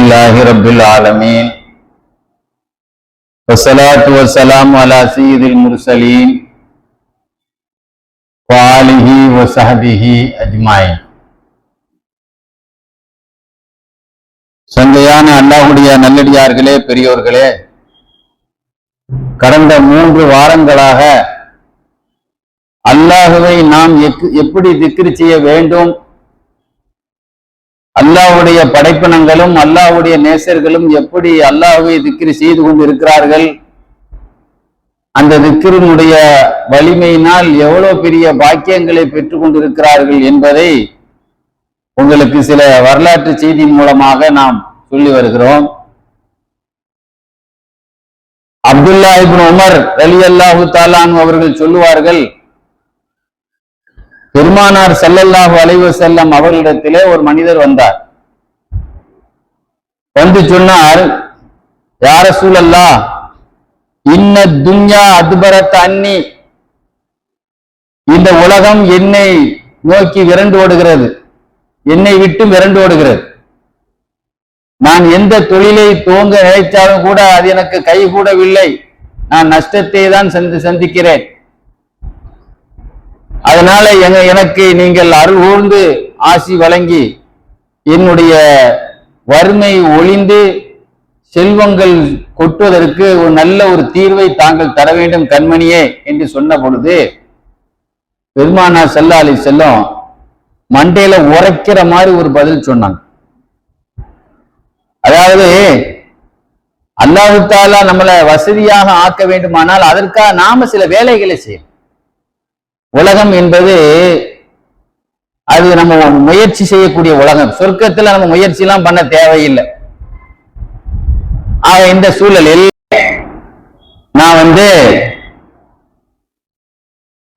لله رب العالمين والصلاة والسلام على سيد المرسلين وآله وصحبه أجمعين சந்தையான அல்லாஹுடைய நல்லடியார்களே பெரியோர்களே கடந்த மூன்று வாரங்களாக அல்லாஹுவை நாம் எக்கு- எப்படி திக்ரு செய்ய வேண்டும் அல்லாஹ்வுடைய படைப்பினங்களும் அல்லாவுடைய நேசர்களும் எப்படி அல்லாஹ்வை திக்ரி செய்து கொண்டு இருக்கிறார்கள் அந்த திக்ரினுடைய வலிமையினால் எவ்வளவு பெரிய பாக்கியங்களை பெற்றுக் கொண்டிருக்கிறார்கள் என்பதை உங்களுக்கு சில வரலாற்று செய்தி மூலமாக நாம் சொல்லி வருகிறோம். அப்துல்லா இபின் உமர் அலி அல்லாஹு தாலான் அவர்கள் சொல்லுவார்கள் பெருமானார் ஸல்லல்லாஹு அலைவு செல்லம் அவர்களிடத்திலே ஒரு மனிதர் வந்தார். வந்து சொன்னார் யார சூழல்லா இன்ன துன்யா அதுபரத் அன்னி. இந்த உலகம் என்னை நோக்கி விரண்டு ஓடுகிறது. என்னை விட்டு விரண்டு ஓடுகிறது. நான் எந்த தொழிலை துவங்க நினைத்தாலும் கூட அது எனக்கு கைகூடவில்லை. நான் நஷ்டத்தை தான் சந்தி சந்திக்கிறேன். அதனால எங்க- எனக்கு நீங்கள் அருள் ஊர்ந்து ஆசி வழங்கி என்னுடைய வறுமை ஒளிந்து செல்வங்கள் கொட்டுவதற்கு ஒரு நல்ல ஒரு தீர்வை தாங்கள் தர வேண்டும் கண்மணியே என்று சொன்ன பொழுது பெருமானா செல்லா அலி செல்லம் மண்டையில உரைக்கிற மாதிரி ஒரு பதில் சொன்னாங்க. அதாவது அல்லாஹு தாலா நம்மளை வசதியாக ஆக்க வேண்டுமானால் அதற்காக நாம சில வேலைகளை செய்யணும். உலகம் என்பது அது நம்ம முயற்சி செய்யக்கூடிய உலகம். சொர்க்கத்துல நம்ம முயற்சி எல்லாம் பண்ண தேவையில்லை. ஆக இந்த சூழலில் நான் வந்து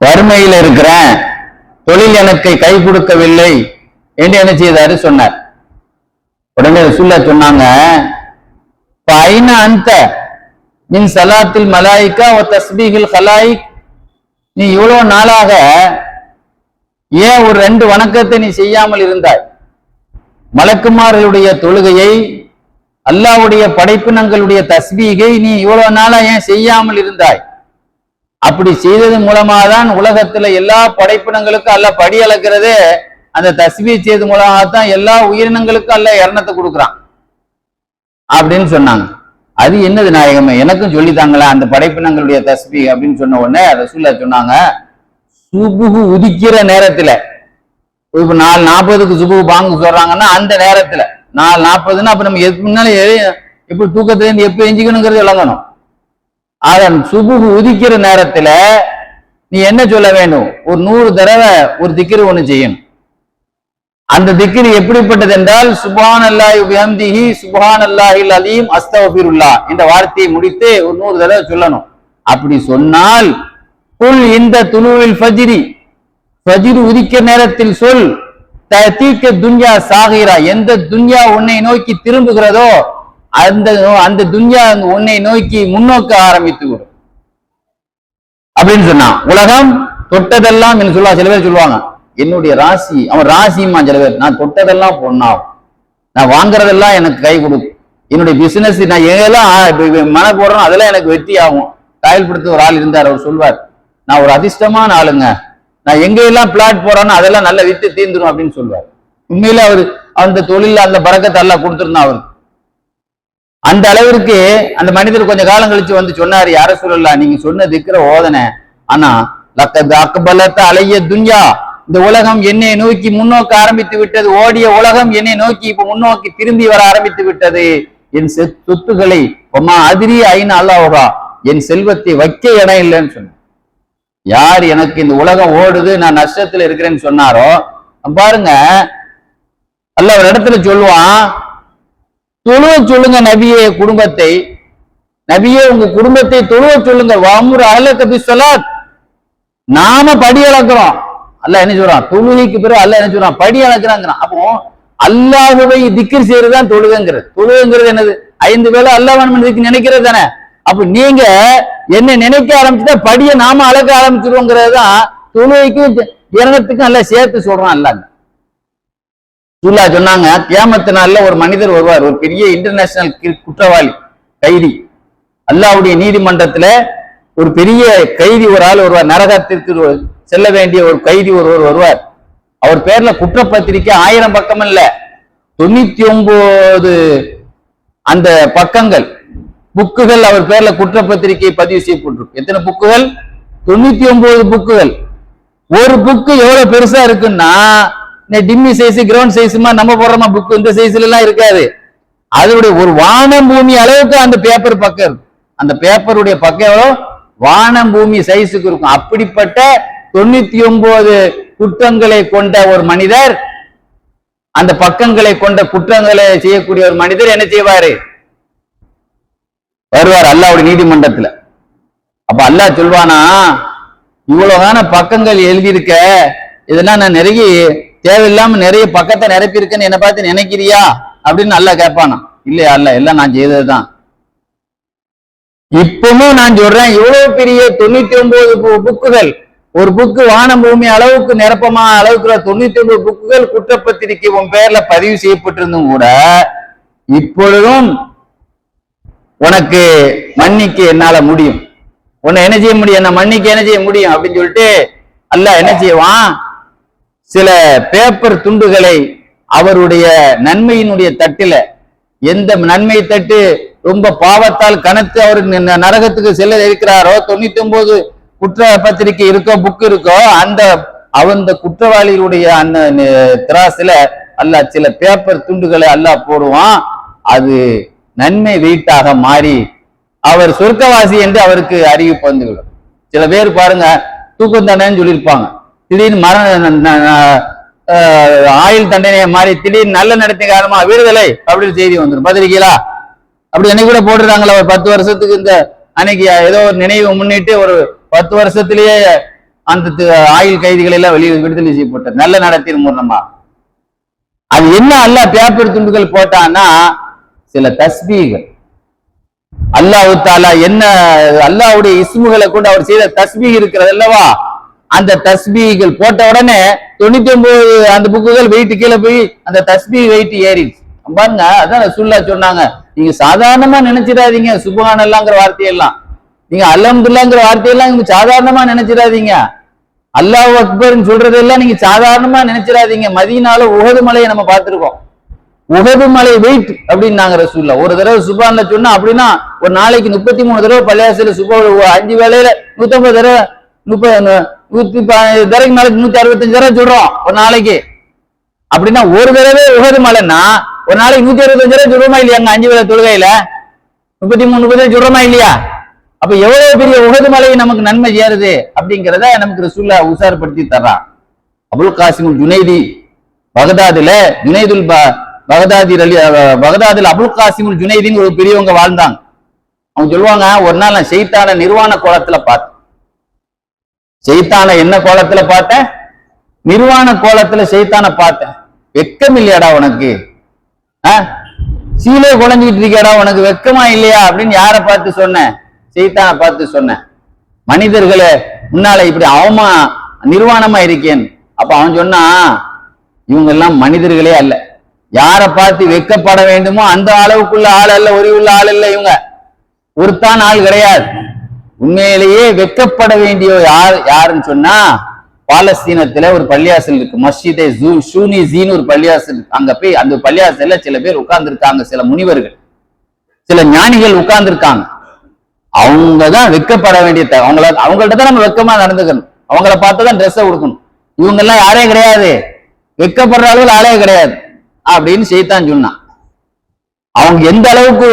வறுமையில் இருக்கிறேன். தொழில் எனக்கு கை கொடுக்கவில்லை என்று என்ன செய்தாரு? சொன்னார். உடனே ரசூல்லா சொன்னாங்க ஐன அந்த மின் சலாத்தில் மலாய்க்கா ஓ தஸ்பீகில் ஹலாயிக் நீ இவ்வளவு நாளாக ஏன் ஒரு ரெண்டு வணக்கத்தை நீ செய்யாமல் இருந்தாய்? மலக்குமார்களுடைய தொழுகையை அல்லாவுடைய படைப்பினங்களுடைய தஸ்பீகை நீ இவ்வளவு நாளா ஏன் செய்யாமல் இருந்தாய்? அப்படி செய்தது மூலமாக தான் உலகத்துல எல்லா படைப்பினங்களுக்கும் அல்ல படி அளக்கிறதே அந்த தஸ்பீ செய்தது மூலமாக தான் எல்லா உயிரினங்களுக்கும் அல்ல இரணத்தை கொடுக்குறான். அப்படின்னு சொன்னாங்க. அது என்னது நாயகமே? எனக்கும் சொல்லித்தாங்களே அந்த படைப்பினங்களுடைய தஸ்பி அப்படின்னு சொன்ன உடனே ரசூல்லா சொன்னாங்க. சுபுகு உதிக்கிற நேரத்துல இப்போ நாலு நாற்பதுக்கு சுபுகு பாங்கு சொல்றாங்கன்னா அந்த நேரத்துல நாலு நாற்பதுன்னா அப்ப நம்ம எதுக்கு முன்னால எப்படி தூக்கத்துல இருந்து எப்ப எஞ்சிக்கணுங்கிறது விளங்கணும். அதன் சுபுகு உதிக்கிற நேரத்துல நீ என்ன சொல்ல வேண்டும்? ஒரு நூறு தடவை ஒரு திக்கிற ஒண்ணு செய்யணும். அந்த திக்கிரி எப்படிப்பட்டது என்றால் சுபான் அல்லாஹ் பிஹம்திஹி சுபான் அல்லாஹில் அலீம் அஸ்தவபிருல்லா இந்த வார்த்தையை முடித்து ஒரு நூறு தடவை சொல்லணும். அப்படி சொன்னால் குல் இந்த துணுவில் ஃபஜிரி. ஃபஜிரி உதிக்க நேரத்தில் சொல் தீக்க துன்யா சாகிரா. எந்த துன்யா உன்னை நோக்கி திரும்புகிறதோ அந்த அந்த துன்யா உன்னை நோக்கி முன்னோக்க ஆரம்பித்து விடும். அப்படின்னு சொன்னான். உலகம் தொட்டதெல்லாம் என்று சொல்லுவா சில பேர் சொல்லுவாங்க. என்னுடைய ராசி அவன் ராசிமா சில பேர். நான் தொட்டதெல்லாம் பொண்ணாகும் நான் வாங்குறதெல்லாம் எனக்கு கை கொடுக்கும் என்னுடைய பிசினஸ் நான் எதெல்லாம் மன போடுறோம் அதெல்லாம் எனக்கு வெற்றி ஆகும். காயல் ஒரு ஆள் இருந்தார் அவர் சொல்வார் நான் ஒரு அதிர்ஷ்டமான ஆளுங்க. நான் எங்க எல்லாம் பிளாட் போறேனோ அதெல்லாம் நல்லா வித்து தீந்துரும் அப்படின்னு சொல்வார். உண்மையில அவர் அந்த தொழில அந்த பறக்கத்தை எல்லாம் கொடுத்துருந்தான் அவருக்கு. அந்த அளவிற்கு அந்த மனிதர் கொஞ்ச காலம் கழிச்சு வந்து சொன்னாரு யார சொல்லலாம் நீங்க சொன்னதுக்குற ஓதனை. ஆனா லக்கத் அக்பலத்த அலைய துன்யா. இந்த உலகம் என்னை நோக்கி முன்னோக்க ஆரம்பித்து விட்டது. ஓடிய உலகம் என்னை நோக்கி இப்ப முன்னோக்கி திரும்பி வர ஆரம்பித்து விட்டது. என் சொத்துக்களை ஒம்மா அதிரி ஐநா அல்லாஹா என் செல்வத்தை வைக்க இடம் இல்லைன்னு சொன்னேன் யார் எனக்கு இந்த உலகம் ஓடுது நான் நஷ்டத்துல இருக்கிறேன்னு சொன்னாரோ பாருங்க. அல்ல ஒரு இடத்துல சொல்லுவான் தொழுவ சொல்லுங்க நபியே குடும்பத்தை. நபியே உங்க குடும்பத்தை தொழுவ சொல்லுங்க. வாமுர் அலக்க பிஸ்வலாத் நாம படி இழக்கிறோம் அல்ல என்ன சொல்றான்? தொழுகைக்கு பிறகு அல்ல என்ன சொல்றான்? படி அளக்கிறாங்கிறான் அப்போ அல்லாஹுவை திக்கர் செய்யறதுதான் தொழுகைங்கிறது. தொழுகைங்கிறது என்னது? ஐந்து வேளை அல்லாஹ் நினைக்கிறது தானே? அப்ப நீங்க என்ன நினைக்க ஆரம்பிச்சுட்டா படிய நாம அழக ஆரம்பிச்சிருவோங்கிறது தான் தொழுகைக்கும் இரணத்துக்கும் எல்லாம் சேர்த்து சொல்றான் அல்லாஹ். சுல்லா சொன்னாங்க கியாமத்து நாள்ல ஒரு மனிதர் வருவார் ஒரு பெரிய இன்டர்நேஷனல் குற்றவாளி கைதி. அல்லாஹ்வுடைய நீதிமன்றத்துல ஒரு பெரிய கைதி ஒரு ஆள் வருவார் நரகத்திற்கு செல்ல வேண்டிய ஒரு கைதி ஒருவர் வருவார். அவர் பேர்ல குற்றப்பத்திரிக்கை ஆயிரம் பக்கம் இல்ல. தொண்ணூத்தி ஒன்பது அந்த பக்கங்கள் புக்குகள் அவர் பேர்ல குற்றப்பத்திரிகை பதிவு செய்யப்பட்டிருக்கு. எத்தனை புக்குகள்? தொண்ணூத்தி ஒன்பது புக்குகள். ஒரு புக்கு எவ்வளவு பெருசா இருக்குன்னா இந்த டிம்மி சைஸ் கிரவுண்ட் சைஸுமா நம்ம போடுறோமா புக்கு இந்த சைஸ்ல எல்லாம் இருக்காது. அதோடைய ஒரு வானம் பூமி அளவுக்கு அந்த பேப்பர் பக்கம் இருக்கும். அந்த பேப்பருடைய பக்கம் எவ்வளோ வானம் பூமி சைஸுக்கு இருக்கும். அப்படிப்பட்ட தொண்ணூத்தி ஒன்பது குற்றங்களை கொண்ட ஒரு மனிதர் அந்த பக்கங்களை கொண்ட குற்றங்களை செய்யக்கூடிய ஒரு மனிதர் என்ன செய்வாரு? வருவார் அல்லாவுடைய நீதிமன்றத்துல. அப்ப அல்லாஹ் சொல்வானா இவ்வளவுதான பக்கங்கள் எழுதியிருக்க இதெல்லாம் நான் நிறைய தேவையில்லாம நிறைய பக்கத்தை நிரப்பியிருக்கேன்னு என்னை பார்த்து நினைக்கிறியா? அப்படின்னு நல்லா கேட்பானா. இல்லையா அல்ல எல்லாம் நான் செய்ததுதான். இப்பவும் நான் சொல்றேன் இவ்வளவு பெரிய தொண்ணூத்தி ஒன்பது புக்குகள் ஒரு புக்கு வானம் பூமி அளவுக்கு நிரப்பமா அளவுக்கு தொண்ணூத்தி ஒன்பது புக்குகள் குற்றப்பத்திரிக்கை உன் பேர்ல பதிவு செய்யப்பட்டிருந்தும் கூட இப்பொழுதும் உனக்கு மன்னிக்க என்னால முடியும். உன்னை என்ன செய்ய முடியும்? என்ன மன்னிக்க என்ன செய்ய முடியும்? அப்படின்னு சொல்லிட்டு அல்ல என்ன செய்வான்? சில பேப்பர் துண்டுகளை அவருடைய நன்மையினுடைய தட்டில எந்த நன்மை தட்டு ரொம்ப பாவத்தால் கனத்து அவர் நரகத்துக்கு செல்ல இருக்கிறாரோ தொண்ணூத்தி ஒன்பது குற்ற பத்திரிக்கை இருக்கோ புக் இருக்கோ அந்த அந்த குற்றவாளிகளுடைய அந்த திராசில திராசுல சில பேப்பர் துண்டுகளை அல்ல போடுவான். அது நன்மை வெயிட்டாக மாறி அவர் சொர்க்கவாசி என்று அவருக்கு அறிவிப்பு வந்துவிடும். சில பேர் பாருங்க தூக்கம் தண்டனைன்னு சொல்லியிருப்பாங்க. திடீர்னு மரண ஆயுள் தண்டனையை மாறி திடீர்னு நல்ல நடத்தி காரணமா விடுதலை அப்படின்னு செய்தி வந்துடும் பத்திரிக்கையிலா அப்படி என்னை கூட போட்டுருக்காங்களா ஒரு பத்து வருஷத்துக்கு இந்த அன்னைக்கு ஏதோ ஒரு நினைவு முன்னிட்டு ஒரு பத்து வருஷத்திலேயே அந்த ஆயுள் கைதிகளை எல்லாம் வெளியே விடுதலை செய்யப்பட்டது நல்ல நடத்தின் மூலமா. அது என்ன அல்ல பேப்பர் துண்டுகள் போட்டான்னா சில தஸ்பீகள். அல்லாஹ் தாலா என்ன அல்லாவுடைய இஸ்முகளை கொண்டு அவர் செய்த தஸ்பீக் இருக்கிறது அல்லவா? அந்த தஸ்பீகள் போட்ட உடனே தொண்ணூத்தி ஒன்பது அந்த புக்குகள் வெயிட்டு கீழே போய் அந்த தஸ்பீ வெயிட் ஏறிடுச்சு. பாருங்க அதான் சுல்லா சொன்னாங்க நீங்க சாதாரணமா நினைச்சிடாதீங்க சுபஹானல்லாங்கிற வார்த்தையெல்லாம். நீங்க அல்ஹம்துலில்லாஹ்ங்கிற வார்த்தையெல்லாம் நீங்க சாதாரணமா நினைச்சிடாதீங்க. அல்லாஹ் அக்பர்னு சொல்றதெல்லாம் நீங்க சாதாரணமா நினைச்சிடாதீங்க. மதியனால உகது மலையை நம்ம பார்த்துருக்கோம். உகது மலை வெயிட் அப்படின்னாங்க ரசூல்ல ஒரு தடவை சுபான்ல சொன்னா அப்படின்னா ஒரு நாளைக்கு முப்பத்தி மூணு தடவை பள்ளியாசில சுபா ஒரு அஞ்சு வேலையில நூத்தம்பது தடவை முப்பது நூத்தி தடவைக்கு நாளைக்கு நூத்தி அறுபத்தஞ்சு தடவை சொல்றோம் ஒரு நாளைக்கு. அப்படின்னா ஒரு தடவை உகது மலைன்னா ஒரு நாளைக்கு நூத்தி அறுபத்தஞ்சு தடவை சொல்றோமா இல்லையா? அங்க அஞ்சு வேலை தொழுகையில? முப்பத்தி மூணு முப்பத்தி சொல்றோமா இல்லையா? அப்ப எவ்வளவு பெரிய உகது மலையை நமக்கு நன்மை ஏறுது அப்படிங்கிறத நமக்கு ரசூல்லா உசாரப்படுத்தி தர்றான். அபுல் காசிமுல் ஜுனைதி பகதாதுல ஜுனைதுல் ப பகதாதி அலி பகதாதுல அபுல் காசிமுல் ஜுனைதின்னு ஒரு பெரியவங்க வாழ்ந்தாங்க. அவங்க சொல்லுவாங்க ஒரு நாள் நான் செய்தான நிர்வாண கோலத்துல பார்த்தேன். செய்தான என்ன கோலத்துல பார்த்தேன்? நிர்வாண கோலத்துல செய்தான பார்த்தேன். வெக்கம் இல்லையாடா உனக்கு? ஆ? சீலே குழஞ்சிட்டு இருக்கியாடா உனக்கு? வெக்கமா இல்லையா அப்படின்னு யாரை பார்த்து சொன்னேன்? செய்தான பார்த்து சொன்னேன். மனிதர்களே முன்னால இப்படி அவமா நிர்வாணமா இருக்கேன். அப்ப அவன் சொன்னா இவங்க எல்லாம் மனிதர்களே அல்ல. யாரை பார்த்து வெக்கப்பட வேண்டுமோ அந்த அளவுக்குள்ள ஆள் அல்ல உள்ள ஆள் அல்ல இவங்க. ஒருத்தான் ஆள் கிடையாது. உண்மையிலேயே வெக்கப்பட வேண்டிய யார் யாருன்னு சொன்னா பாலஸ்தீனத்துல ஒரு பள்ளியாசல் இருக்கு. மஸ்ஜிதே ஜூ ஷூனி ஜீன்னு ஒரு பள்ளியாசல் அங்க போய் அந்த பள்ளியாசல்ல சில பேர் உட்கார்ந்திருக்காங்க சில முனிவர்கள். சில ஞானிகள் உட்கார்ந்துருக்காங்க. அவங்க தான் வெக்கப்பட வேண்டிய தேவை. அவங்கள அவங்கள்ட்ட தான் நம்ம வெக்கமா நடந்துக்கணும். அவங்கள பார்த்து தான் ட்ரெஸ்ஸை கொடுக்கணும் இவங்கெல்லாம் யாரே கிடையாது. வெக்கப்படுற அளவில் ஆளே கிடையாது. அப்படின்னு செய்தான் சொன்னான். அவங்க எந்த அளவுக்கு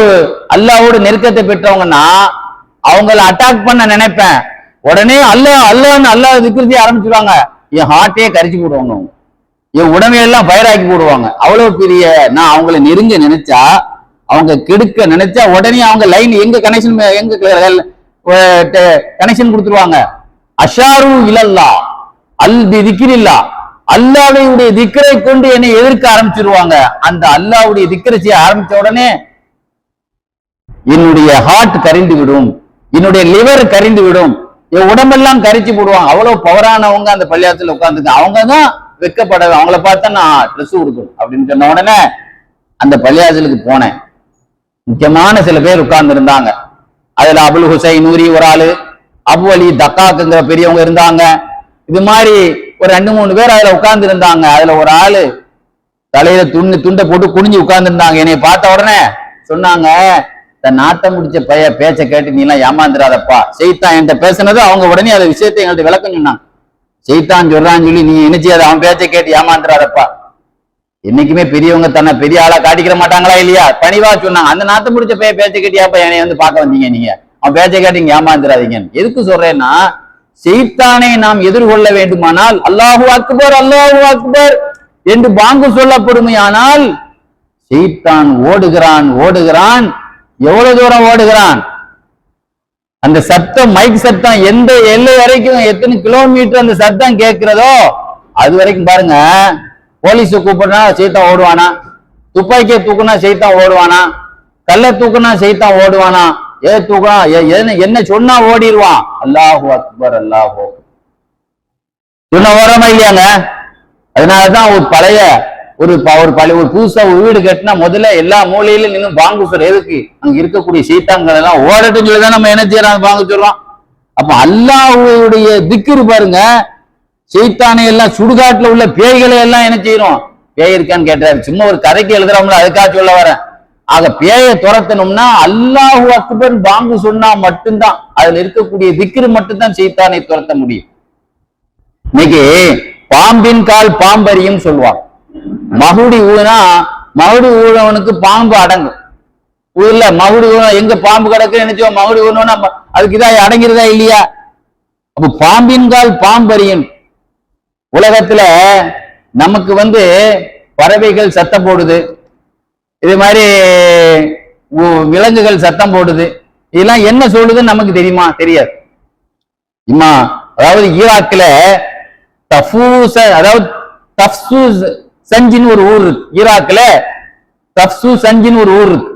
அல்லாவோட நெருக்கத்தை பெற்றவங்கன்னா அவங்கள அட்டாக் பண்ண நினைப்பேன். உடனே அல்லாஹ் அல்லாஹ்னு அல்லாஹ் திக்கிறது ஆரம்பிச்சிருவாங்க. என் ஹார்ட்டே கரிச்சு போடுவாங்க அவங்க. என் உடமையெல்லாம் ஃபயராக்கி போடுவாங்க. அவ்வளவு பெரிய நான் அவங்கள நெருங்க நினைச்சா அவங்க கெடுக்க நினைச்சா உடனே அவங்க லைன் எங்க கனெக்ஷன் எங்க கனெக்ஷன் கொடுத்துருவாங்க? அஷாரு இலல்லா அல் திக்கிரில்லா திக்ரில்லா. அல்லாவுடைய திக்கரை கொண்டு என்னை எதிர்க்க ஆரம்பிச்சிருவாங்க. அந்த அல்லாவுடைய திக்கரை செய்ய ஆரம்பிச்ச உடனே என்னுடைய ஹார்ட் கரிந்து விடும். என்னுடைய லிவர் கரிந்து விடும். என் உடம்பெல்லாம் கரிச்சு போடுவாங்க. அவ்வளவு பவரானவங்க அந்த பள்ளியாத்துல உட்கார்ந்துங்க அவங்க தான் வெக்கப்பட அவங்கள பார்த்தா நான் ட்ரெஸ் கொடுக்கணும் அப்படின்னு சொன்ன உடனே அந்த பள்ளியாசலுக்கு போனேன். முக்கியமான சில பேர் உட்கார்ந்து இருந்தாங்க அதுல அபுல் ஹுசைன் நூரி ஒரு ஆளு அபு அலி தக்காக்குங்கிற பெரியவங்க இருந்தாங்க. இது மாதிரி ஒரு ரெண்டு மூணு பேர் அதுல உட்கார்ந்து இருந்தாங்க அதுல ஒரு ஆளு தலையில துண்டு துண்டை போட்டு குனிஞ்சு உட்கார்ந்து இருந்தாங்க என்னை பார்த்த உடனே சொன்னாங்க இந்த நாட்டம் முடிச்ச பைய பேச்ச கேட்டு நீ எல்லாம் ஏமாந்துடாதப்பா செய்தான் என்கிட்ட பேசுனது அவங்க உடனே அந்த விஷயத்தை எங்கள்கிட்ட விளக்கம் சொன்னாங்க. செய்தான் சொல்றான்னு சொல்லி நீ என்ன செய்யாத? அவன் பேச்சை கேட்டு ஏமாந்துடாதப்பா என்னைக்குமே பெரியவங்க தன்னை பெரிய ஆளா காட்டிக்கிற மாட்டாங்களா இல்லையா? பணிவா சொன்னாங்க. அந்த நாத்து முடிச்ச பைய பேச்சை கேட்டியாப்ப என்னை வந்து பார்க்க வந்தீங்க நீங்க. அவன் பேச்சை கேட்டீங்க ஏமாந்துடாதீங்க எதுக்கு சொல்றேன்னா செய்தானை நாம் எதிர்கொள்ள வேண்டுமானால் அல்லாஹு அக்பர் அல்லாஹு அக்பர் என்று பாங்கு சொல்லப்படுமையானால் செய்தான் ஓடுகிறான் ஓடுகிறான். எவ்வளவு தூரம் ஓடுகிறான்? அந்த சத்தம் மைக் சத்தம் எந்த எல்லை வரைக்கும் எத்தனை கிலோமீட்டர் அந்த சத்தம் கேட்கிறதோ அது வரைக்கும் பாருங்க போலீஸ கூப்பிடுனா சைத்தான் ஓடுவானா? துப்பாக்கியை தூக்குனா சைத்தான் ஓடுவானா? கல்லை தூக்குனா சைத்தான் ஓடுவானா? ஏ தூக்குனா என்ன- என்ன சொன்னா ஓடிடுவான் அல்லாஹு அக்பர் அல்லாஹோ சொன்ன ஓரமா இல்லையாங்க? அதனாலதான் ஒரு பழைய ஒரு ஒரு பழைய ஒரு புதுசா ஒரு வீடு கட்டினா முதல்ல எல்லா மூலையிலும் நின்று பாங்கு சொல்ற எதுக்கு? அங்க இருக்கக்கூடிய சீத்தாங்கள் எல்லாம் ஓடட்டும் சொல்லிதான் நம்ம என்ன செய்யறோம் பாங்கு சொல்றோம் அப்ப அல்லாஹுடைய திக்கிரு பாருங்க சைத்தானை எல்லாம் சுடுகாட்டுல உள்ள பேய்களை எல்லாம் என்ன செய்யறோம்? பேய் இருக்கான்னு கேட்டாரு. சும்மா ஒரு கதைக்கு எழுதுறவங்கள அதுக்காக சொல்ல வரேன். ஆக பேயை துரத்தணும்னா அல்லாஹு அக்பர் பாங்கு சொன்னா மட்டும்தான். அதுல இருக்கக்கூடிய திக்ரு மட்டும்தான் செய்தானை துரத்த முடியும். இன்னைக்கு பாம்பின் கால் பாம்பரியும் சொல்லுவான் மகுடி ஊனா மகுடி ஊழவனுக்கு பாம்பு அடங்கும். ஊர்ல மகுடி ஊன எங்க பாம்பு கிடக்கு நினைச்சோம்? மகுடி ஊனோம்னா அதுக்கு இதா அடங்கிறதா இல்லையா? அப்ப பாம்பின் கால் பாம்பரியன் உலகத்துல நமக்கு வந்து பறவைகள் சத்தம் போடுது. இது மாதிரி விலங்குகள் சத்தம் போடுது. இதெல்லாம் என்ன சொல்லுதுன்னு நமக்கு தெரியுமா? தெரியாது. இம்மா அதாவது ஈராக்கில் தஃபூச அதாவது தஃசு சஞ்சின்னு ஒரு ஊர் இருக்கு. ஈராக்கில் தஃசு சஞ்சின்னு ஒரு ஊர் இருக்கு.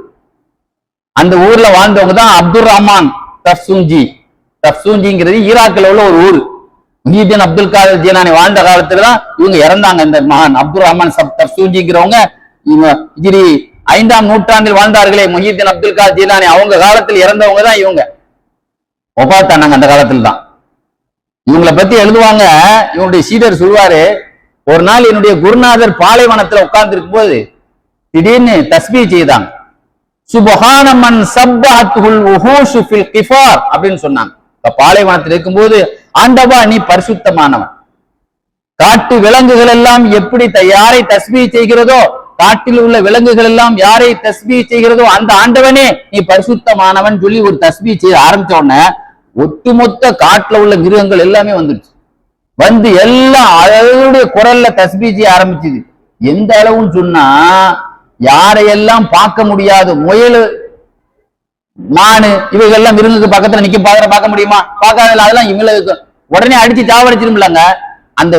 அந்த ஊர்ல வாழ்ந்தவங்க தான் அப்துல் ரஹ்மான் தஃப்சூஞ்சி தஃப்சூஞ்சிங்கிறது ஈராக்கில் உள்ள ஒரு ஊர். முஹிதீன் அப்துல் காதர் ஜீலானி வாழ்ந்த காலத்துல தான் இவங்க இறந்தாங்க. இந்த மகான் அப்துல் ரஹ்மான் சப் தஃப்சூஞ்சிங்கிறவங்க இவங்க ஹிஜ்ரி ஐந்தாம் நூற்றாண்டில் வாழ்ந்தார்களே. முஹிதீன் அப்துல் காதர் ஜீலானி அவங்க காலத்தில் இறந்தவங்க தான் இவங்க. ஒப்பாத்தானாங்க அந்த காலத்துல தான் இவங்கள பத்தி எழுதுவாங்க. இவனுடைய சீடர் சொல்லுவாரு ஒரு நாள் என்னுடைய குருநாதர் பாலைவனத்துல உட்கார்ந்து இருக்கும்போது திடீர்னு தஸ்பீ செய்தாங்க. சுபகானமன் சப்பஹத்துல் உஹூஷு ஃபில் கிஃபார் அப்படின்னு சொன்னாங்க. பாலைவனத்தில் இருக்கும்போது ஆண்டவா நீ பரிசுத்தமானவன். காட்டு விலங்குகள் எல்லாம் எப்படி த- யாரை தஸ்பீ செய்கிறதோ காட்டில் உள்ள விலங்குகள் எல்லாம் யாரை தஸ்பீ செய்கிறதோ அந்த ஆண்டவனே நீ பரிசுத்தமானவன் சொல்லி ஒரு தஸ்பீ செய்ய ஆரம்பிச்ச உடனே ஒட்டுமொத்த காட்டுல உள்ள மிருகங்கள் எல்லாமே வந்துருச்சு. வந்து எல்லாம் அதனுடைய குரல்ல தஸ்பீ செய்ய ஆரம்பிச்சுது. எந்த அளவுன்னு சொன்னா யாரையெல்லாம் பார்க்க முடியாது முயல் மானு இவைகள்லாம் மிருகங்களுக்கு பக்கத்துல நிக்க பாக்குற பார்க்க முடியுமா? பார்க்காதல அதெல்லாம் இவங்களுக்கு உடனே அடிச்சு சாவடிச்சிருமில்லங்க அந்த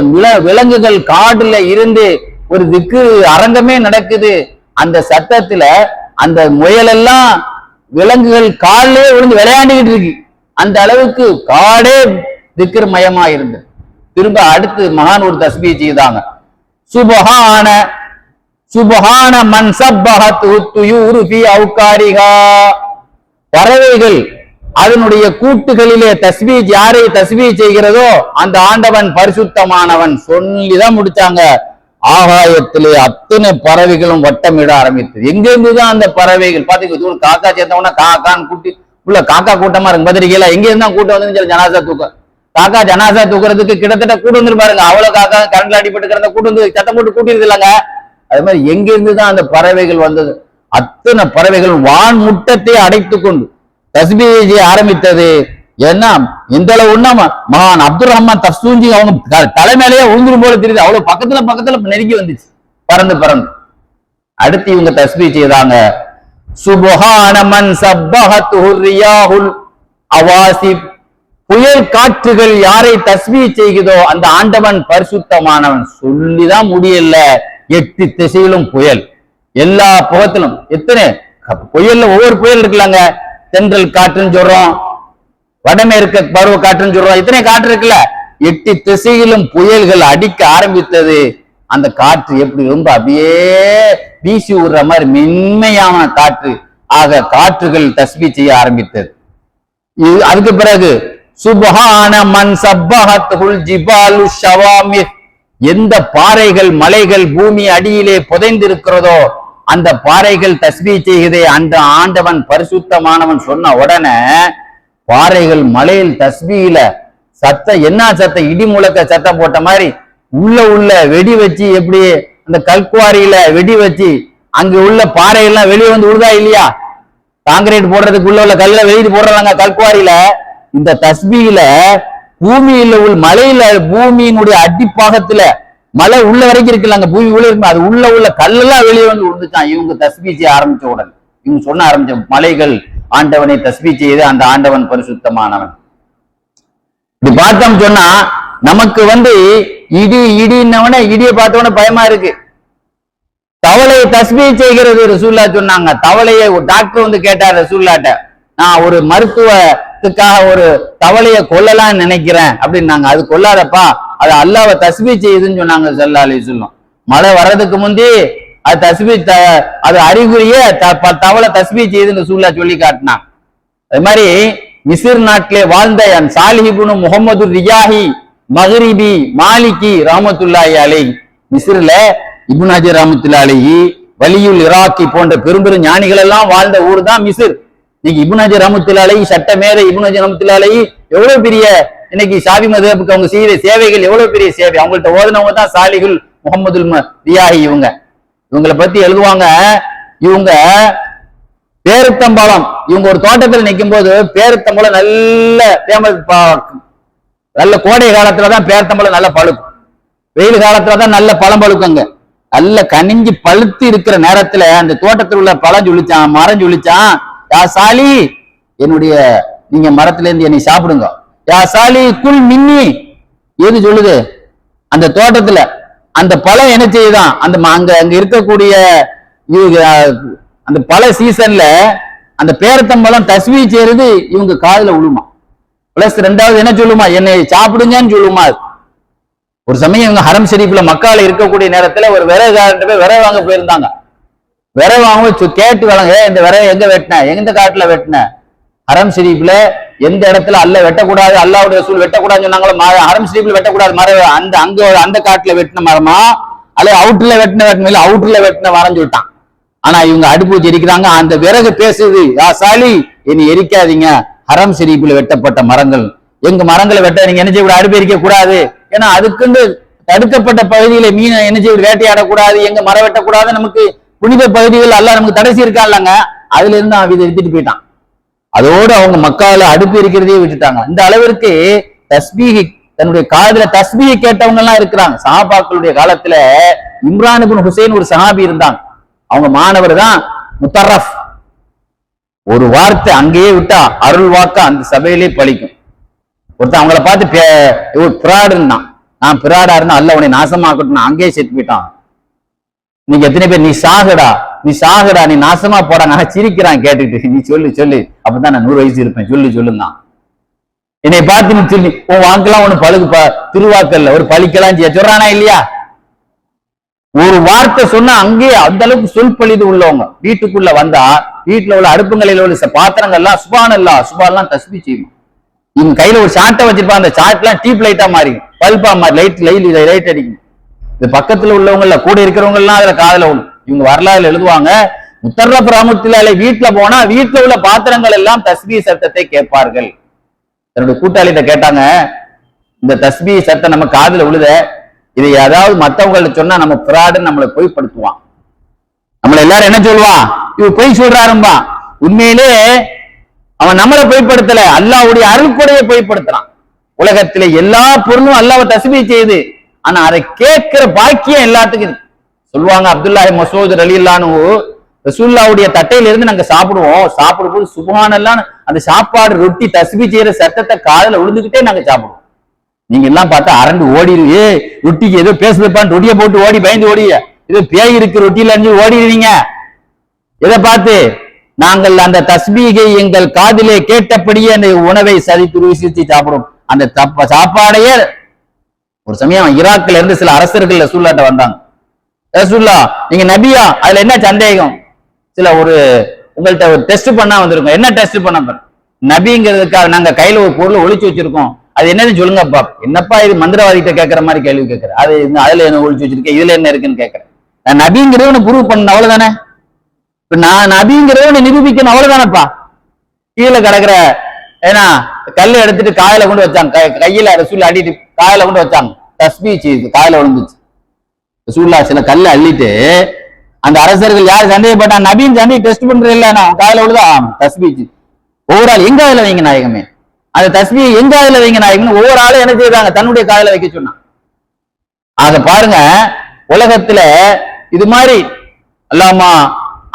விலங்குகள் காடுல இருந்து ஒரு திக்கு அரங்கமே நடக்குது. அந்த சத்தத்துல அந்த முயலெல்லாம் விலங்குகள் காலிலே விழுந்து விளையாண்டுகிட்டு இருக்கு. அந்த அளவுக்கு காடே திக்ர் மயமா இருந்தது திரும்ப அடுத்து மகான் ஒரு தஸ்மியை செய்தாங்க. சுபஹான சுபஹான மன் சப்பஹத்து துயூரு ஃபி அவுகாரிஹா பறவைகள் அதனுடைய கூட்டுகளிலே தஸ்பீ யாரை தஸ்பீ செய்கிறதோ அந்த ஆண்டவன் பரிசுத்தமானவன் சொல்லிதான் முடிச்சாங்க. ஆகாயத்திலே அத்தனை பறவைகளும் வட்டமிட ஆரம்பித்தது. எங்கிருந்துதான் அந்த பறவைகள்? பாத்தீங்க காக்கா சேர்த்தவொன்னா காக்கான்னு கூட்டி உள்ள காக்கா கூட்டமா இருக்கு பத்திரிக்கையில எங்க இருந்தா கூட்டம் வந்து சொல்லி ஜனாசா தூக்க காக்கா ஜனாசா தூக்குறதுக்கு கிட்டத்தட்ட கூட்டு வந்து பாருங்க. அவ்வளவு காக்கா கரண்ட்ல அடிபட்டு கிடந்த கூட்டு வந்து சத்தம் போட்டு கூட்டிருது இல்லைங்க. அது மாதிரி எங்கிருந்து தான் அந்த பறவைகள் வந்தது? அத்தனை பறவைகள் வான் முட்டத்தை அடைத்து கொண்டு தஸ்பீஜி ஆரம்பித்தது. ஏன்னா இந்த அளவு உண்ணாம மகான் அப்துல் ரஹ்மான் தப்சூஞ்சி அவங்க த- தலைமையிலேயே உழுந்துரும் போல தெரியுது. அவ்வளவு பக்கத்துல பக்கத்துல நெருங்கி வந்துச்சு. பறந்து பறந்து. அடுத்து இவங்க தஸ்பீ செய்தாங்க. சுபஹான மன் சப்பஹத்துஹு ரியாஹுல் அவாசிப். புயல் காற்றுகள் யாரை தஸ்பீ செய்கிறதோ அந்த ஆண்டவன் பரிசுத்தமானவன். சொல்லிதான் முடியல. எட்டு திசையிலும் புயல். எல்லா புகத்திலும் எத்தனை புயல்ல ஒவ்வொரு புயல் இருக்குல்லங்க. தென்றல் காற்றுன்னு சொல்றோம். வடமேற்கு பருவ காற்றுன்னு சொல்றோம். இத்தனை காற்று இருக்குல்ல? எட்டு திசையிலும் புயல்கள் அடிக்க ஆரம்பித்தது. அந்த காற்று எப்படி ரொம்ப அப்படியே வீசி விடுற மாதிரி மென்மையான காற்று. ஆக காற்றுகள் தஸ்பி செய்ய ஆரம்பித்தது. இது அதுக்கு பிறகு சுபஹான மன் சப்பஹத்துல் ஜிபாலு ஷவாமி எந்த பாறைகள் மலைகள் பூமி அடியிலே புதைந்திருக்கிறதோ அந்த பாறைகள் தஸ்மி செய்கிறதே அந்த ஆண்டவன் பரிசுத்தமானவன் சொன்ன உடனே பாறைகள் மலையில் தஸ்மியில சத்தம் என்ன சத்தம் இடி முழக்க சத்தம் போட்ட மாதிரி உள்ள உள்ள வெடி வச்சு எப்படி அந்த கல்குவாரியில வெடி வச்சு அங்க உள்ள பாறைகள்லாம் வெளியே வந்து விடுதா இல்லையா? காங்கிரீட் போடுறதுக்கு உள்ள உள்ள கல்ல வெளியே போடுறாங்க கல்குவாரியில. இந்த தஸ்மியில பூமியில உள்ள மலையில பூமியினுடைய அடிப்பாகத்துல மலை உள்ள வரைக்கும் இருக்குல்ல அங்க பூமி உள்ள இருக்கு அது உள்ள உள்ள கல்லெல்லாம் வெளியே வந்து விழுந்துச்சான் இவங்க தஸ்பீ செய்ய ஆரம்பிச்ச உடனே. இவங்க சொன்ன ஆரம்பிச்ச மலைகள் ஆண்டவனை தஸ்பீ செய்து அந்த ஆண்டவன் பரிசுத்தமானவன். இப்படி பார்த்தோம் சொன்னா நமக்கு வந்து இடி இடின்னவன இடியை பார்த்தவன பயமா இருக்கு. தவளையை தஸ்பீ செய்கிறது ரசூல்லா சொன்னாங்க. தவளையை ஒரு டாக்டர் வந்து கேட்டார் ரசூல்லாட்ட நான் ஒரு மருத்துவத்துக்காக ஒரு தவளையை கொல்லலாம்னு நினைக்கிறேன் அப்படின்னாங்க. அது கொல்லாதப்பா அது அல்லாவை தஸ்பீ செய்யுதுன்னு சொன்னாங்க சல்லா அலி சொல்லும் மழை வர்றதுக்கு முந்தி அது தஸ்பி த- அது அறிகுறியே த- ப- தவளை தஸ்பி செய்யுதுன்னு ரசூல்லா சொல்லி காட்டினான். அது மாதிரி மிசிர் நாட்டிலே வாழ்ந்த என் சாலிஹிபுனு முகமது ரியாஹி மஹரிபி மாலிகி ராமத்துல்லாஹி அலை மிசிர்ல இபுனாஜி ராமத்துல்லா அலைஹி வலியுல் இராக்கி போன்ற பெரும்பெரும் ஞானிகள் எல்லாம் வாழ்ந்த ஊர் தான் மிசிர் இன்னைக்கு இபுனாஜி ஹஜர் ரஹமத்துல்லா அலைஹி இபுனாஜி மேதை இப்னு எவ்வளவு பெரிய இன்னைக்கு சாபி மதேபுக்கு அவங்க செய்த சேவைகள் எவ்வளவு பெரிய சேவை? அவங்கள்ட்ட ஓதுனவங்க தான் சாலிகுல் முகமதுல் ம- ரியாஹி இவங்க. இவங்களை பத்தி எழுதுவாங்க. இவங்க பேருத்தம்பழம் இவங்க ஒரு தோட்டத்துல நிக்கும் போது பேருத்தம்பழம் நல்ல ஃபேமஸ் நல்ல கோடை காலத்துலதான் பேருத்தம்பழம் நல்ல பழுக்கும். வெயில் காலத்துலதான் நல்ல பழம் பழுக்குங்க நல்ல கனிஞ்சு பழுத்து இருக்கிற நேரத்துல அந்த தோட்டத்தில் உள்ள பழம் சொல்லிச்சான் மரம் சொல்லிச்சான் யா சாலி என்னுடைய நீங்க மரத்துல இருந்து என்னை சாப்பிடுங்க. யா சாலி குல் மின்னி. எது சொல்லுது? அந்த தோட்டத்துல அந்த பழம் என்ன செய்யுதான் அந்த ம- அங்க அங்க இருக்கக்கூடிய அந்த பழ சீசன்ல அந்த பேரத்தம்பழம் தஸ்வி சேருது இவங்க காதுல விழுமா பிளஸ் ரெண்டாவது என்ன சொல்லுமா? என்னை சாப்பிடுங்கன்னு சொல்லுமா. ஒரு சமயம் இவங்க ஹரம் ஷெரீஃப்ல மக்கால இருக்கக்கூடிய நேரத்துல ஒரு விறகுகாரன்ட்ட போய் விறகு வாங்க போயிருந்தாங்க. விறகு வாங்க கேட்டு வளங்க இந்த விறகு எங்க வெட்டின? எந்த காட்டுல வெட்டின? ஹரம் ஷெரீஃப்ல எந்த இடத்துல அல்ல வெட்டக்கூடாது அல்லாவுடைய சூழ் வெட்டக்கூடாதுன்னு சொன்னாங்களோ மர- ஹரம் ஷெரீஃப்ல வெட்டக்கூடாது மரம் அந்த அங்க அந்த காட்டுல வெட்டின மரமா? அல்லது அவுட்ல வெட்டின வெட்டின இல்லை அவுட்ல வெட்டின மரம் சொல்லிட்டான். ஆனா இவங்க அடுப்பு வச்சு எரிக்கிறாங்க. அந்த விறகு பேசுது யா சாலி என்னை எரிக்காதீங்க. ஹரம் ஷெரீஃபில் வெட்டப்பட்ட மரங்கள். எங்க மரங்களை வெட்ட நீங்க என்ன செய்ய அடுப்பு எரிக்க கூடாது ஏன்னா அதுக்குன்னு தடுக்கப்பட்ட பகுதியில மீனை என்ன செய்ய வேட்டையாடக்கூடாது. எங்க மரம் வெட்டக்கூடாது நமக்கு புனித பகுதிகள் எல்லாம் நமக்கு தடைசி இருக்கான்லங்க அதுல இருந்து அவன் இதை எடுத்துட்டு போயிட்டான். அதோடு அவங்க மக்கால அடுப்பு இருக்கிறதையே விட்டுட்டாங்க. இந்த அளவிற்கு தஸ்பீகி தன்னுடைய காதல தஸ்பீகை கேட்டவங்க எல்லாம் இருக்கிறாங்க. சஹாபாக்களுடைய காலத்துல இம்ரானுபின் ஹுசைன் ஒரு சஹாபி இருந்தாங்க. அவங்க மாணவர் தான் முத்தரஃப் ஒரு வார்த்தை அங்கேயே விட்டா அருள் வாக்க அந்த சபையிலே பழிக்கும். ஒருத்தன் அவங்கள பார்த்து பே- பிராடுன்னா நான் பிராடா இருந்தா அல்ல உன்னை நாசமாக்கட்டும் அங்கேயே செத்து போயிட்டான். நீங்க எத்தனை பேர் நீ சாகுடா? நீ சாகுடா நீ நாசமா போடா நான் சிரிக்கிறான் கேட்டுட்டு நீ சொல்லு சொல்லு. அப்பதான் நான் நூறு வயசு இருப்பேன். சொல்லு சொல்லுந்தான். என்னை பார்த்து நீ சொல்லி உன் வாங்கலாம் ஒண்ணு பழுகு திருவாக்கல்ல ஒரு பழிக்கலாம் செய்ய சொல்றானா இல்லையா? ஒரு வார்த்தை சொன்னா அங்கேயே அந்த அளவுக்கு சொல் பழிது உள்ளவங்க. வீட்டுக்குள்ள வந்தா வீட்டுல உள்ள அடுப்புங்களில் உள்ள பாத்திரங்கள்லாம் பாத்திரங்கள் எல்லாம் சுபான் இல்லா சுபான்லாம் தஸ்பி செய்யும் இவங்க கையில ஒரு சாட்டை வச்சிருப்பாங்க அந்த சாட்லாம் டீப் லைட்டா மாறி பல்பா மாறி லைட் லைட் லைட் அடிக்கும். இது பக்கத்துல உள்ளவங்கல்ல கூட இருக்கிறவங்க எல்லாம் அதுல காதல உள்ள இவங்க வரலாறுல எழுதுவாங்க முத்தர்ரப் ராமத்திலாலே வீட்டுல போனா வீட்டுல உள்ள பாத்திரங்கள் எல்லாம் தஸ்பீ சத்தத்தை கேட்பார்கள். தன்னுடைய கூட்டாளிகிட்ட கேட்டாங்க இந்த தஸ்மி சத்தம் நம்ம காதுல விழுத இதை ஏதாவது மத்தவங்கள்ட்ட சொன்னா நம்ம பிராடுன்னு நம்மளை பொய்ப்படுத்துவான். நம்மள எல்லாரும் என்ன சொல்லுவான் இவ பொய் சொல்றாரும்பா. உண்மையிலே அவன் நம்மளை பொய்ப்படுத்தல அல்லாவுடைய அருள்கொடையை பொய்ப்படுத்துறான். உலகத்திலே எல்லா பொருளும் அல்லாவை தஸ்மி செய்யுது ஆனா அதை கேட்கிற பாக்கியம் எல்லாத்துக்கும் சொல்லுவாங்க அப்துல்லாஹி மசூத் அலில்லானு ரசூல்லாவுடைய தட்டையில இருந்து நாங்க சாப்பிடுவோம். சாப்பிடும்போது சுபஹானல்லான்னு அந்த சாப்பாடு ரொட்டி தஸ்பி செய்யற சத்தத்தை காதுல விழுந்துகிட்டே நாங்க சாப்பிடுவோம். நீங்க எல்லாம் பார்த்தா அரண்டு ஓடிடு ஏ ரொட்டிக்கு ஏதோ பேசுதுப்பான்னு ரொட்டியை போட்டு ஓடி பயந்து ஓடி ஏதோ பேய் இருக்கு ரொட்டியில அஞ்சு ஓடிடுவீங்க. இதை பார்த்து? நாங்கள் அந்த தஸ்பீகை எங்கள் காதிலே கேட்டபடியே அந்த உணவை சதித்து ருசித்து சாப்பிடும் அந்த தப்ப சாப்பாடையே ஒரு சமயம் ஈராக்ல இருந்து சில அரசர்கள் சூழ்நாட்ட வந்தாங்க. ரசூல்லா நீங்க நபியா? அதுல என்ன சந்தேகம்? சில ஒரு உங்கள்கிட்ட ஒரு டெஸ்ட் பண்ணா வந்திருக்கோம். என்ன டெஸ்ட் பண்ண நபிங்கிறதுக்காக நாங்க கையில ஒரு பொருள் ஒழிச்சு வச்சிருக்கோம். அது என்னன்னு சொல்லுங்கப்பா என்னப்பா இது மந்திரவாதிகிட்ட கேட்கற மாதிரி கேள்வி கேட்கறேன் அது அதுல என்ன ஒழிச்சு வச்சிருக்கேன் இதுல என்ன இருக்குன்னு கேட்கறேன் நான் நபிங்கிறவனு ப்ரூவ் பண்ண அவ்வளவுதானே? இப்ப நான் நபிங்கிறவனை நிரூபிக்கணும் அவ்வளவுதானப்பா? கீழே கிடக்குற ஏன்னா கல்லை எடுத்துட்டு காயில கொண்டு வச்சாங்க. கையில ரசூல் அடிட்டு காயில கொண்டு வச்சாங்க. தஸ்பீ செய்து காயில விழுந்துச்சு. ரசூல்லா சில கல்ல அள்ளிட்டு அந்த அரசர்கள் யார் சந்தேகப்பட்டா நபின் சந்தேக டெஸ்ட் பண்றது இல்ல நான் காயில விழுதா? தஸ்பீச்சு ஒவ்வொரு ஆள் எங்க அதுல வைங்க நாயகமே? அந்த தஸ்பியை எங்க அதுல வைங்க நாயகம்னு ஒவ்வொரு ஆளும் என்ன செய்றாங்க? தன்னுடைய காதல வைக்க சொன்னான். அதை பாருங்க உலகத்துல இது மாதிரி அல்லாமா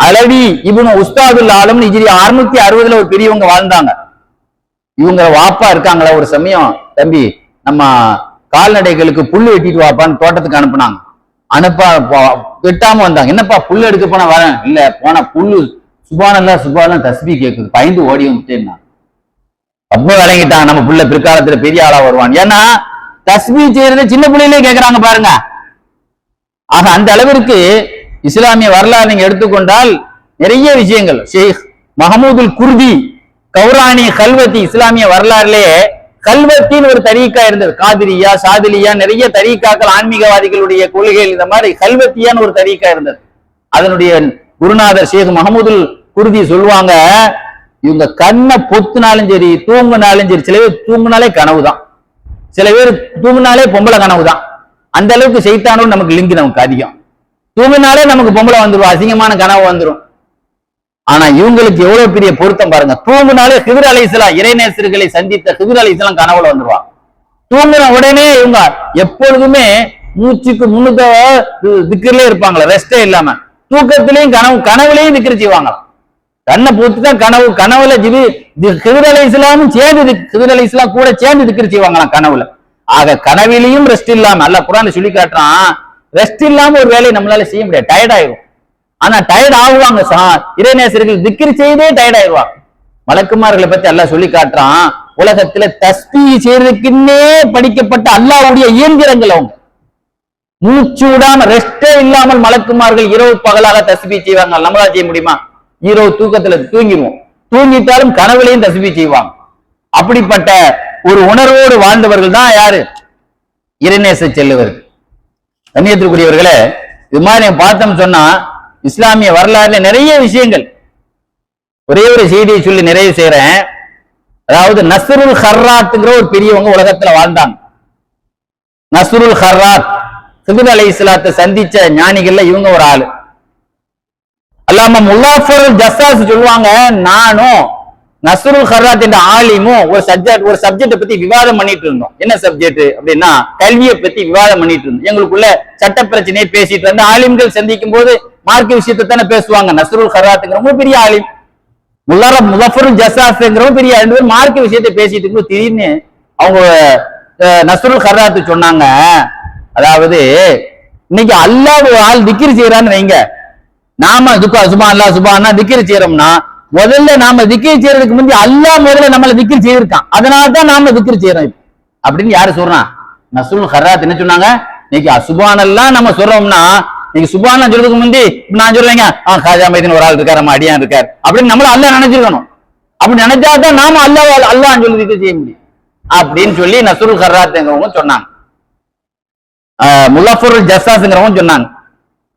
அலவி இவனு உஸ்தாதுல் ஆலம் இஜிரி அறுநூத்தி அறுபதுல ஒரு பெரியவங்க வாழ்ந்தாங்க. இவங்க வாப்பா இருக்காங்களா? ஒரு சமயம் தம்பி நம்ம கால்நடைகளுக்கு புல் வெட்டிட்டு வாப்பான்னு தோட்டத்துக்கு அனுப்புனாங்க. அனுப்பா வெட்டாம வந்தாங்க. என்னப்பா புல் எடுக்க போனா வரேன்? இல்ல போனா புல்லு. சுபானல்லா சுபானல்லா தஸ்பி கேக்குது. பயந்து ஓடி வந்துட்டேன்னா. அப்போ விளங்கிட்டான். நம்ம புள்ள பிற்காலத்துல பெரிய ஆளா வருவான் ஏன்னா தஸ்பி செய்யறது சின்ன பிள்ளையிலே கேக்குறாங்க பாருங்க. ஆக அந்த அளவிற்கு இஸ்லாமிய வரலாறு நீங்க எடுத்துக்கொண்டால் நிறைய விஷயங்கள். ஷேக் மஹமூதுல் குர்தி கௌரானி கல்வத்தி இஸ்லாமிய வரலாறுலேயே கல்வத்தின்னு ஒரு தரீக்கா இருந்தது. காதிரியா சாதிலியா நிறைய தரீக்காக்கள் ஆன்மீகவாதிகளுடைய கொள்கைகள் இந்த மாதிரி கல்வத்தியான்னு ஒரு தரீக்கா இருந்தது. அதனுடைய குருநாதர் ஷேக் மஹமூதுல் குருதி சொல்லுவாங்க இவங்க கண்ணை பொத்துனாலும் சரி தூங்குனாலும் சரி சில பேர் தூங்குனாலே கனவுதான். சில பேர் தூங்குனாலே பொம்பளை கனவு தான் அந்த அளவுக்கு செய்தானும் நமக்கு லிங்க் நமக்கு அதிகம். தூங்குனாலே நமக்கு பொம்பளை வந்துரும் அசிங்கமான கனவு வந்துடும் ஆனா இவங்களுக்கு எவ்வளவு பெரிய பொருத்தம் பாருங்க. தூங்குனாலே ஹிதர் அலைசலா இறைநேசர்களை சந்தித்த ஹிதர் அலைசலாம் கனவுல வந்துருவாங்க. தூங்குன உடனே இவங்க எப்பொழுதுமே மூச்சுக்கு முன்னுக்க திக்கிலே இருப்பாங்களா ரெஸ்டே இல்லாம. தூக்கத்திலையும் கனவு கனவுலையும் திக்கிற செய்வாங்களாம் கண்ணை பூத்து தான் கனவு கனவுல ஜிவி ஹிதர் அலைசலாமும் சேர்ந்து ஹிதர் அலை கூட சேர்ந்து திக்கிற செய்வாங்களாம் கனவுல. ஆக கனவிலையும் ரெஸ்ட் இல்லாம அல்ல குரான் சொல்லி காட்டுறான் ரெஸ்ட் இல்லாம ஒரு வேலையை நம்மளால செய்ய முடியாது. டயர்ட் ஆயிரும். ஆனா டயர்ட் ஆகுவாங்க சா. இறைநேசர்கள் திக்கிரி செய்தே டயர்ட் ஆயிடுவாங்க. மலக்குமார்களை பத்தி எல்லாம் சொல்லி காட்டுறான். உலகத்துல தஸ்பீ செய்யறதுக்குன்னே படிக்கப்பட்ட அல்லாவுடைய இயந்திரங்கள் அவங்க. மூச்சு விடாம ரெஸ்டே இல்லாமல் மலக்குமார்கள் இரவு பகலாக தஸ்பி செய்வாங்க. நம்மளா செய்ய முடியுமா? இரவு தூக்கத்துல தூங்கிடுவோம். தூங்கிட்டாலும் கனவுலையும் தஸ்பீ செய்வாங்க. அப்படிப்பட்ட ஒரு உணர்வோடு வாழ்ந்தவர்கள் தான் யாரு? இறைநேச செல்லுவர்கள் கண்ணியத்திற்குரியவர்களே இது மாதிரி பார்த்தோம் சொன்னா இஸ்லாமிய வரலாறுல நிறைய விஷயங்கள். ஒரே ஒரு செய்தியை சொல்லி நிறைவு செய்றேன். அதாவது நஸ்ருல் ஹர்ராத்துங்கிற ஒரு பெரியவங்க உலகத்துல வாழ்ந்தாங்க. நஸ்ருல் ஹர்ராத் சிபிர் அலை இஸ்லாத்தை சந்திச்ச ஞானிகள்ல இவங்க ஒரு ஆளு. அல்லாம முல்லாஃபர் ஜஸ்ஸாஸ் சொல்லுவாங்க நானும் நஸ்ருல் ஹர்ராத் என்ற ஆலிமும் ஒரு சப்ஜெக்ட் ஒரு சப்ஜெக்ட பத்தி விவாதம் பண்ணிட்டு இருந்தோம். என்ன சப்ஜெக்ட் அப்படின்னா கல்வியை பத்தி விவாதம் பண்ணிட்டு இருந்தோம். எங்களுக்குள்ள சட்ட பிரச்சனையை பேசிட்டு இருந்த ஆலிம்கள் சந்திக்கும் போது மார்க்க விஷயத்தை தானே பேசுவாங்க. நஸ்ருல் ஹர்ராத்துங்கிறவங்க பெரிய ஆலிம். முல்லார முலஃபருல் ஜசாஸ்ங்கிறவங்க பெரிய ரெண்டு பேரும் மார்க்க விஷயத்தை பேசிட்டு இருக்கும் திடீர்னு அவங்க நசுருல் நஸ்ருல் ஹர்ராத்து சொன்னாங்க. அதாவது இன்னைக்கு அல்லாஹ் ஒரு ஆள் திக்கிரி செய்யறான்னு வைங்க. நாம துக்கா சுபா அல்லா சுபான்னா திக்கிரி செய்யறோம்னா முதல்ல நாம திக்கிரி செய்யறதுக்கு முந்தி அல்லாஹ் முதல்ல நம்மளை திக்கிரி செய்திருக்கான். அதனால தான் நாம திக்கிரி செய்யறோம் அப்படின்னு யாரு சொல்றான் நசுல் ஹர்ராத் என்ன சொன்னாங்க? இன்னைக்கு அசுபானெல்லாம் நம்ம சொல்றோம்னா நீங்க சுபான சொல்றதுக்கு முந்தி இப்ப நான் சொல்றேங்க ஆ காஜா மைதீன் ஒரு ஆள் இருக்காரு நம்ம அடியான் இருக்காரு. அப்படின்னு நம்மள அல்லா நினைச்சிருக்கணும். அப்படி நினைச்சா தான் நாம அல்லாஹ் அல்லாஹ் சொல்லி திக்கிரி செய்ய முடியும். அப்படின்னு சொல்லி நசுல் ஹர்ராத்ங்கிறவங்க சொன்னாங்க. முல்லஃபுர் ஜஸ்ஸாஸ்ங்கிறவங்க சொன்னாங்க.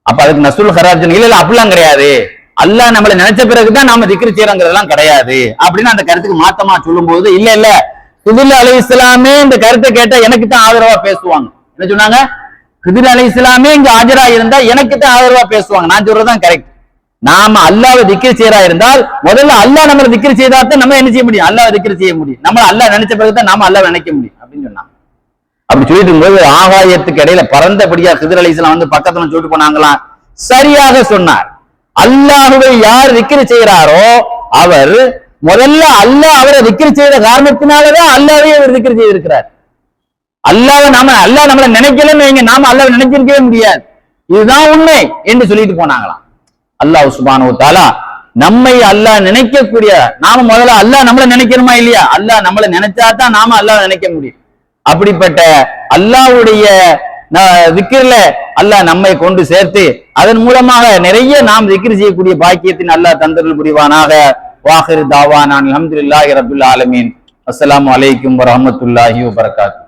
அப்ப அதுக்கு நசுல் ஹராஜ் இல்ல இல்ல அப்படிலாம் கிடையாது. அல்லாஹ் நம்மளை நினைச்ச பிறகுதான் நாம திக்ரு செய்யறோங்கிறதெல்லாம் கிடையாது. அப்படின்னு அந்த கருத்துக்கு மாத்தமா சொல்லும்போது இல்ல இல்ல. குதில் அலி இஸ்லாமே இந்த கருத்தை கேட்டா எனக்கு தான் ஆதரவா பேசுவாங்க. என்ன சொன்னாங்க? குதில் அலி இஸ்லாமே இங்க ஆஜரா இருந்தா எனக்கு தான் ஆதரவா பேசுவாங்க. நான் சொல்றதுதான் கரெக்ட் நாம அல்லாஹ்வை திக்ரு செய்யறா இருந்தால் முதல்ல அல்லாஹ் நம்மள திக்ரு செய்தா தான் நம்ம என்ன செய்ய முடியும்? அல்லாஹ் திக்ரு செய்ய முடியும். நம்ம அல்லாஹ் நினைச்ச பிறகுதான் நாம அல்லாஹ் நினைக்க முடியும். அப்படின்னு சொன்னாங்க. அப்படி சொல்லிட்டு இருக்கும்போது ஆகாயத்துக்கு இடையில பறந்தபடியா கிதிர் அலிஸ்லாம் வந்து பக்கத்துல சொல்லிட்டு போனாங்களாம். சரியாக சொன்னார். அல்லாஹுவை யார் விக்கிரி செய்யறாரோ அவர் முதல்ல அல்லாஹ் அவரை விக்கிரி செய்த காரணத்தினாலதான் அல்லாவே அவர் விக்கிரி செய்திருக்கிறார். அல்லாஹ் நாம அல்லாஹ் நம்மள நினைக்கலன்னு வைங்க நாம அல்லாஹ் நினைச்சிருக்கவே முடியாது. இதுதான் உண்மை என்று சொல்லிட்டு போனாங்களாம். அல்லாஹ் சுபானு தாலா நம்மை அல்லாஹ் நினைக்கக்கூடிய நாம முதல்ல அல்லாஹ் நம்மள நினைக்கணுமா இல்லையா? அல்லாஹ் நம்மள நினைச்சா தான் நாம அல்லாஹ் நினைக்க முடியும். அப்படிப்பட்ட அல்லாஹ்வுடைய விக்கிரில அல்லாஹ் நம்மை கொண்டு சேர்த்து அதன் மூலமாக நிறைய நாம் விக்கிரி செய்யக்கூடிய பாக்கியத்தின் அல்லாஹ் தந்தருள் புரிவானாக. வாஹிர் தாவானான் அல்ஹம்துலில்லாஹி ரபில் ஆலமீன். அஸ்லாம் வலைக்கும் வரமத்துல்லாஹி வபரகாத்துஹு